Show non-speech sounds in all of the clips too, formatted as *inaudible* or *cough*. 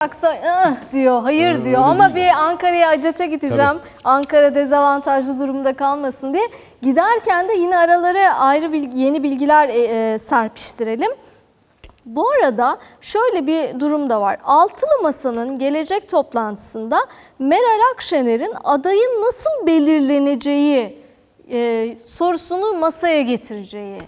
Aksoy "Ih" diyor, hayır Öyle diyor ama bir Ankara'ya Acet'e gideceğim. Ankara dezavantajlı durumda kalmasın diye. Giderken de yine aralara ayrı bilgi, yeni bilgiler e, e, serpiştirelim. Bu arada şöyle bir durum da var. Altılı Masa'nın gelecek toplantısında Meral Akşener'in adayın nasıl belirleneceği e, sorusunu masaya getireceği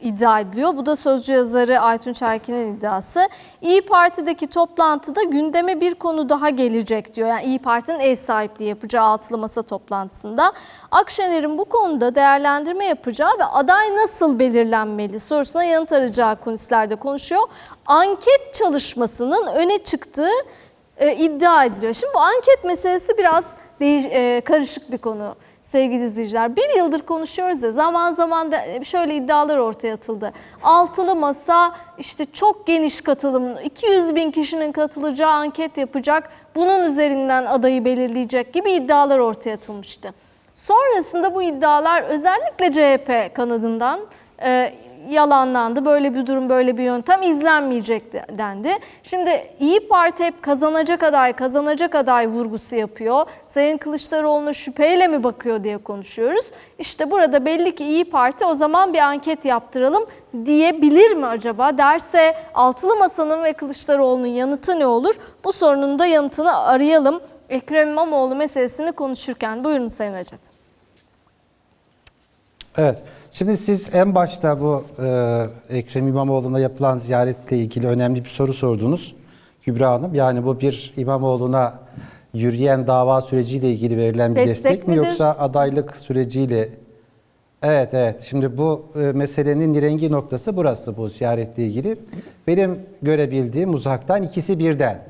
iddia ediliyor. Bu da sözcü yazarı Aytun Çerkin'in iddiası. İyi Parti'deki toplantıda gündeme bir konu daha gelecek diyor. Yani İyi Parti'nin ev sahipliği yapacağı altılı masa toplantısında. Akşener'in bu konuda değerlendirme yapacağı ve aday nasıl belirlenmeli sorusuna yanıt arayacağı kulislerde konuşuyor. Anket çalışmasının öne çıktığı e, iddia ediliyor. Şimdi bu anket meselesi biraz değiş, e, karışık bir konu sevgili izleyiciler. Bir yıldır konuşuyoruz ya zaman zaman da şöyle iddialar ortaya atıldı. Altılı masa işte çok geniş katılım 200 bin kişinin katılacağı anket yapacak. Bunun üzerinden adayı belirleyecek gibi iddialar ortaya atılmıştı. Sonrasında bu iddialar özellikle CHP kanadından e, yalanlandı. Böyle bir durum, böyle bir yöntem izlenmeyecek de- dendi. Şimdi İyi Parti hep kazanacak aday, kazanacak aday vurgusu yapıyor. Sayın Kılıçdaroğlu'na şüpheyle mi bakıyor diye konuşuyoruz. İşte burada belli ki İyi Parti o zaman bir anket yaptıralım diyebilir mi acaba? Derse Altılı Masa'nın ve Kılıçdaroğlu'nun yanıtı ne olur? Bu sorunun da yanıtını arayalım. Ekrem İmamoğlu meselesini konuşurken. Buyurun Sayın Acet. Evet. Şimdi siz en başta bu e, Ekrem İmamoğlu'na yapılan ziyaretle ilgili önemli bir soru sordunuz Kübra Hanım. Yani bu bir İmamoğlu'na yürüyen dava süreciyle ilgili verilen bir Destek destek, mi midir? yoksa adaylık süreciyle? Evet evet. Şimdi bu e, meselenin rengi noktası burası bu ziyaretle ilgili. Benim görebildiğim uzaktan ikisi birden.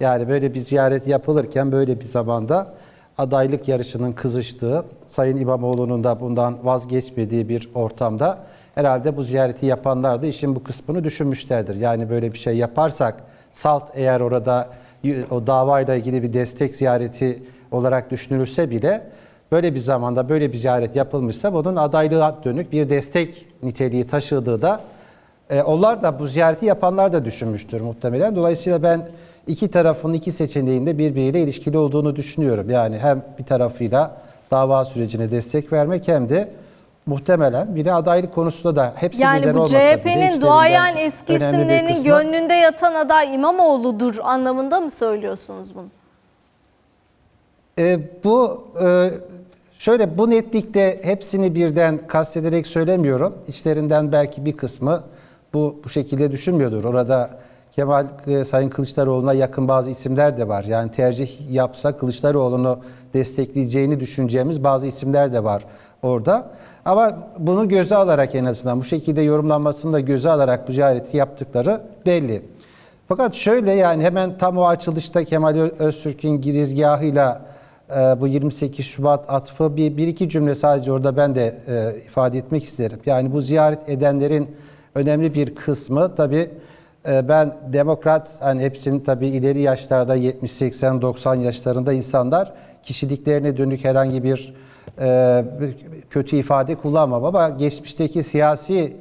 Yani böyle bir ziyaret yapılırken böyle bir zamanda adaylık yarışının kızıştığı, Sayın İmamoğlu'nun da bundan vazgeçmediği bir ortamda herhalde bu ziyareti yapanlar da işin bu kısmını düşünmüşlerdir. Yani böyle bir şey yaparsak salt eğer orada o davayla ilgili bir destek ziyareti olarak düşünülürse bile böyle bir zamanda böyle bir ziyaret yapılmışsa bunun adaylığa dönük bir destek niteliği taşıdığı da e, onlar da bu ziyareti yapanlar da düşünmüştür muhtemelen. Dolayısıyla ben iki tarafın iki seçeneğinde birbiriyle ilişkili olduğunu düşünüyorum. Yani hem bir tarafıyla dava sürecine destek vermek hem de muhtemelen bir de adaylık konusunda da hepsi Yani birden bu olmasa bile CHP'nin işlerinden duayen eski isimlerinin kısmı- gönlünde yatan aday İmamoğlu'dur anlamında mı söylüyorsunuz bunu? E, bu e, şöyle bu netlikte hepsini birden kastederek söylemiyorum. İçlerinden belki bir kısmı bu bu şekilde düşünmüyordur. Orada Kemal e, Sayın Kılıçdaroğlu'na yakın bazı isimler de var. Yani tercih yapsa Kılıçdaroğlu'nu destekleyeceğini düşüneceğimiz bazı isimler de var orada. Ama bunu göze alarak en azından bu şekilde yorumlanmasını da göze alarak bu ziyareti yaptıkları belli. Fakat şöyle yani hemen tam o açılışta Kemal Öztürk'ün girizgahıyla e, bu 28 Şubat atfı bir, bir iki cümle sadece orada ben de e, ifade etmek isterim. Yani bu ziyaret edenlerin önemli bir kısmı tabii ben demokrat hani hepsinin tabii ileri yaşlarda 70 80 90 yaşlarında insanlar kişiliklerine dönük herhangi bir e, bir kötü ifade kullanmam. Ama geçmişteki siyasi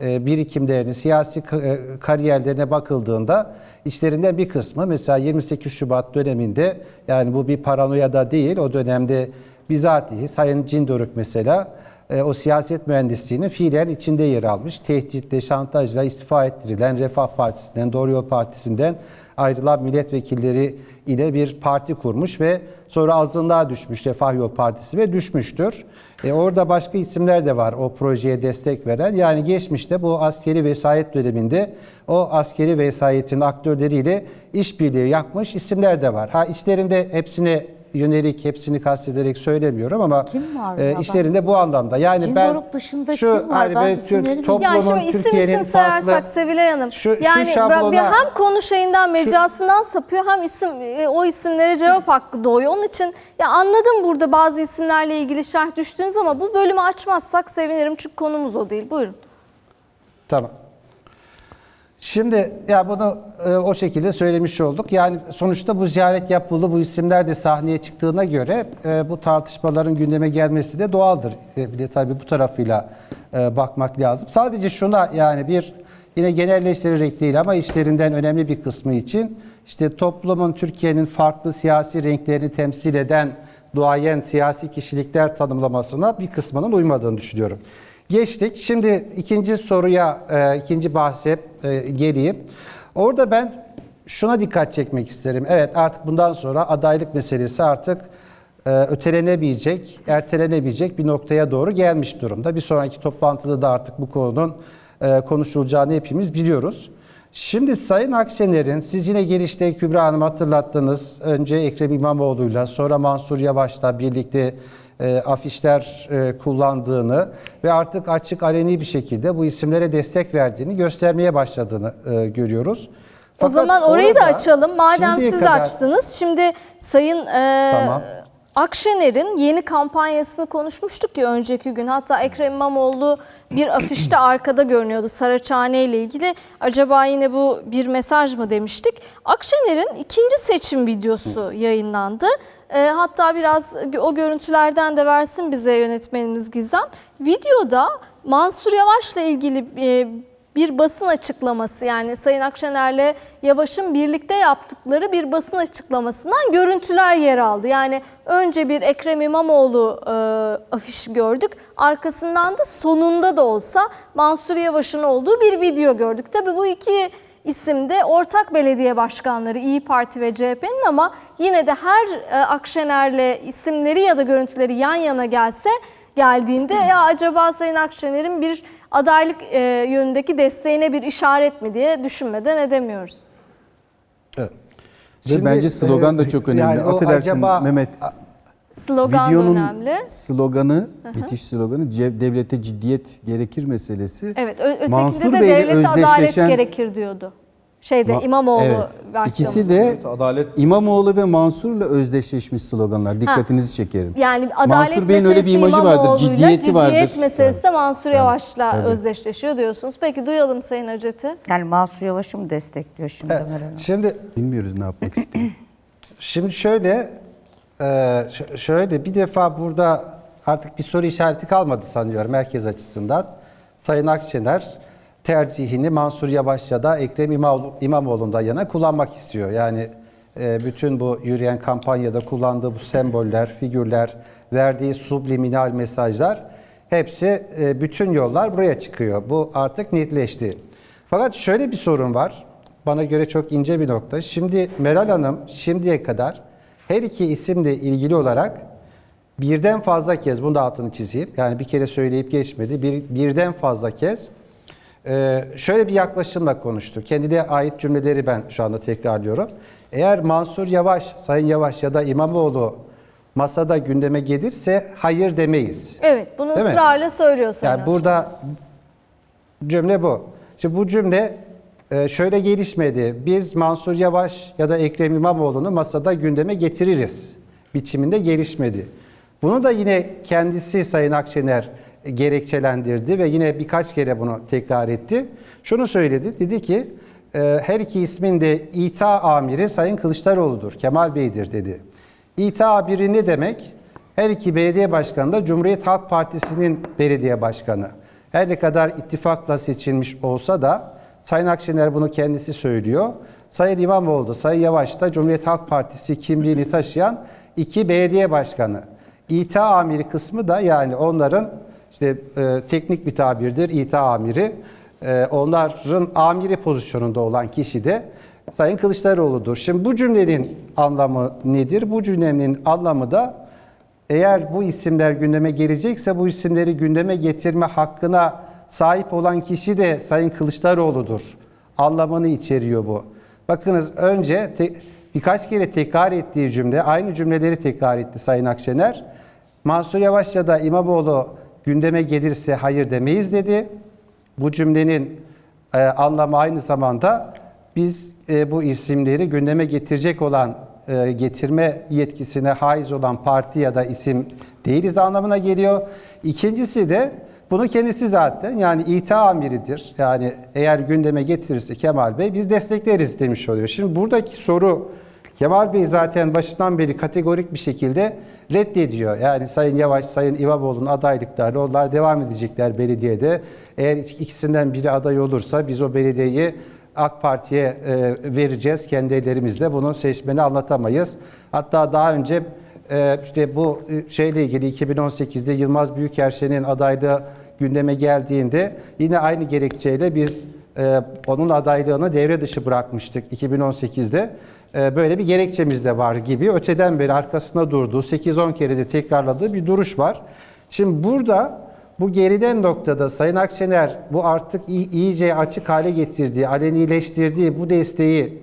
e, birikimlerini, siyasi e, kariyerlerine bakıldığında içlerinden bir kısmı mesela 28 Şubat döneminde yani bu bir paranoya da değil o dönemde bizatihi Sayın Cindoruk mesela o siyaset mühendisliğinin fiilen içinde yer almış. Tehditle, şantajla istifa ettirilen Refah Partisi'nden, Doğru Yol Partisi'nden ayrılan milletvekilleri ile bir parti kurmuş ve sonra azınlığa düşmüş Refah Yol Partisi ve düşmüştür. E, orada başka isimler de var o projeye destek veren. Yani geçmişte bu askeri vesayet döneminde o askeri vesayetin aktörleriyle işbirliği yapmış isimler de var. Ha içlerinde hepsine yönelik hepsini kastederek söylemiyorum ama Kim var e, ya? içlerinde bu anlamda. Yani Kim ben dışında şu kim var? hani Ben Türk bilmiyorum. Yani toplumun şimdi isim Türkiye'nin isim sayarsak farklı Sevilay Hanım. Şu- şu yani ben- şablona- bir hem konu şeyinden mecrasından sapıyor hem isim e, o isimlere cevap hakkı doğuyor. Onun için ya anladım burada bazı isimlerle ilgili şerh düştünüz ama bu bölümü açmazsak sevinirim çünkü konumuz o değil. Buyurun. Tamam. Şimdi ya bunu e, o şekilde söylemiş olduk. Yani sonuçta bu ziyaret yapıldı, bu isimler de sahneye çıktığına göre e, bu tartışmaların gündeme gelmesi de doğaldır. E, bir de tabii bu tarafıyla e, bakmak lazım. Sadece şuna yani bir yine genelleştirerek değil ama işlerinden önemli bir kısmı için işte toplumun Türkiye'nin farklı siyasi renklerini temsil eden duayen siyasi kişilikler tanımlamasına bir kısmının uymadığını düşünüyorum. Geçtik. Şimdi ikinci soruya, e, ikinci bahse e, geleyim. Orada ben şuna dikkat çekmek isterim. Evet artık bundan sonra adaylık meselesi artık e, ötelenemeyecek, ertelenebilecek bir noktaya doğru gelmiş durumda. Bir sonraki toplantıda da artık bu konunun e, konuşulacağını hepimiz biliyoruz. Şimdi Sayın Akşener'in, siz yine girişte Kübra Hanım hatırlattınız. Önce Ekrem İmamoğlu'yla, sonra Mansur Yavaş'la birlikte e, afişler e, kullandığını ve artık açık aleni bir şekilde bu isimlere destek verdiğini göstermeye başladığını e, görüyoruz. O Fakat zaman orayı da açalım. Madem siz kadar- açtınız. Şimdi Sayın e, Tamam. Akşener'in yeni kampanyasını konuşmuştuk ya önceki gün. Hatta Ekrem İmamoğlu bir afişte arkada görünüyordu Saraçhane ile ilgili. Acaba yine bu bir mesaj mı demiştik. Akşener'in ikinci seçim videosu yayınlandı. E, hatta biraz o görüntülerden de versin bize yönetmenimiz Gizem. Videoda Mansur Yavaş'la ilgili e, bir basın açıklaması yani Sayın Akşener'le Yavaş'ın birlikte yaptıkları bir basın açıklamasından görüntüler yer aldı. Yani önce bir Ekrem İmamoğlu e, afişi gördük. Arkasından da sonunda da olsa Mansur Yavaş'ın olduğu bir video gördük. Tabii bu iki isim de ortak belediye başkanları İyi Parti ve CHP'nin ama yine de her e, Akşener'le isimleri ya da görüntüleri yan yana gelse geldiğinde ya acaba Sayın Akşener'in bir adaylık e, yönündeki desteğine bir işaret mi diye düşünmeden edemiyoruz. Evet. Ve bence slogan da e, çok önemli. yani o Affedersin acaba- Mehmet. Slogan Videonun önemli. sloganı, bitiş sloganı devlete ciddiyet gerekir meselesi. Evet, ö- ötekinde Mansur de Bey'le devlete adalet özdeşleşen- gerekir diyordu. Şeyde Ma- İmamoğlu Evet. versiyonu. İkisi de Adalet İmamoğlu ve Mansur'la özdeşleşmiş sloganlar. Dikkatinizi çekerim. Yani adalet Mansur Bey'in öyle bir imajı vardır, ciddiyeti vardır. Ciddiyet meselesi de Mansur Yavaş'la tabii. özdeşleşiyor diyorsunuz. Peki duyalım Sayın Hacet'i. Yani Mansur Yavaş'ı mı destekliyor şimdi Meral Hanım? Şimdi Bilmiyoruz ne yapmak istiyor. *clears throat* Şimdi şöyle, e, şöyle bir defa burada artık bir soru işareti kalmadı sanıyorum merkez açısından. Sayın Akşener tercihini Mansur Yavaş ya da Ekrem İmamoğlu- İmamoğlu'ndan yana kullanmak istiyor. Yani e, bütün bu yürüyen kampanyada kullandığı bu semboller, figürler, verdiği subliminal mesajlar hepsi e, bütün yollar buraya çıkıyor. Bu artık netleşti. Fakat şöyle bir sorun var. Bana göre çok ince bir nokta. Şimdi Meral Hanım şimdiye kadar her iki isimle ilgili olarak birden fazla kez, bunu da altını çizeyim. Yani bir kere söyleyip geçmedi. Bir, birden fazla kez e, şöyle bir yaklaşımla konuştu. Kendine ait cümleleri ben şu anda tekrarlıyorum. Eğer Mansur Yavaş, Sayın Yavaş ya da İmamoğlu masada gündeme gelirse hayır demeyiz. Evet bunu Değil mi? ısrarla söylüyor Sayın Yani burada cümle bu. Şimdi bu cümle e, şöyle gelişmedi. Biz Mansur Yavaş ya da Ekrem İmamoğlu'nu masada gündeme getiririz biçiminde gelişmedi. Bunu da yine kendisi Sayın Akşener gerekçelendirdi ve yine birkaç kere bunu tekrar etti. Şunu söyledi. Dedi ki e, her iki ismin de İTA amiri Sayın Kılıçdaroğlu'dur. Kemal Bey'dir dedi. İTA amiri ne demek? Her iki belediye başkanı da Cumhuriyet Halk Partisi'nin belediye başkanı. Her ne kadar ittifakla seçilmiş olsa da Sayın Akşener bunu kendisi söylüyor. Sayın İmamoğlu da Sayın Yavaş da Cumhuriyet Halk Partisi kimliğini taşıyan iki belediye başkanı. İTA amiri kısmı da yani onların işte e, teknik bir tabirdir İTA amiri. E, onların amiri pozisyonunda olan kişi de Sayın Kılıçdaroğlu'dur. Şimdi bu cümlenin anlamı nedir? Bu cümlenin anlamı da eğer bu isimler gündeme gelecekse bu isimleri gündeme getirme hakkına sahip olan kişi de Sayın Kılıçdaroğlu'dur. Anlamını içeriyor bu. Bakınız önce te- birkaç kere tekrar ettiği cümle, aynı cümleleri tekrar etti Sayın Akşener. Mansur Yavaş ya da İmamoğlu gündeme gelirse hayır demeyiz dedi. Bu cümlenin e, anlamı aynı zamanda biz e, bu isimleri gündeme getirecek olan, e, getirme yetkisine haiz olan parti ya da isim değiliz anlamına geliyor. İkincisi de bunu kendisi zaten yani İTA amiridir. Yani eğer gündeme getirirse Kemal Bey biz destekleriz demiş oluyor. Şimdi buradaki soru Kemal Bey zaten başından beri kategorik bir şekilde reddediyor. Yani Sayın Yavaş, Sayın İmamoğlu'nun adaylıkları onlar devam edecekler belediyede. Eğer ikisinden biri aday olursa biz o belediyeyi AK Parti'ye e, vereceğiz kendi ellerimizle. Bunu seçmeni anlatamayız. Hatta daha önce e, işte bu e, şeyle ilgili 2018'de Yılmaz Büyükerşen'in adaylığı gündeme geldiğinde yine aynı gerekçeyle biz onun adaylığını devre dışı bırakmıştık 2018'de. E, böyle bir gerekçemiz de var gibi öteden beri arkasında durduğu 8-10 kere de tekrarladığı bir duruş var. Şimdi burada bu geriden noktada Sayın Akşener bu artık iyice açık hale getirdiği, alenileştirdiği bu desteği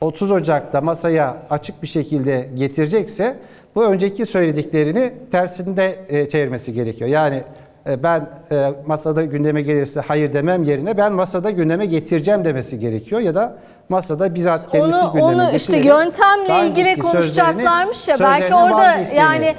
30 Ocak'ta masaya açık bir şekilde getirecekse bu önceki söylediklerini tersinde e, çevirmesi gerekiyor. Yani e, ben e, masada gündeme gelirse hayır demem yerine ben masada gündeme getireceğim demesi gerekiyor ya da masada bizzat kendisi Onu gündeme onu işte daha yöntemle ilgili önceki sözlerini- konuşacaklarmış ya belki sözlerini orada yani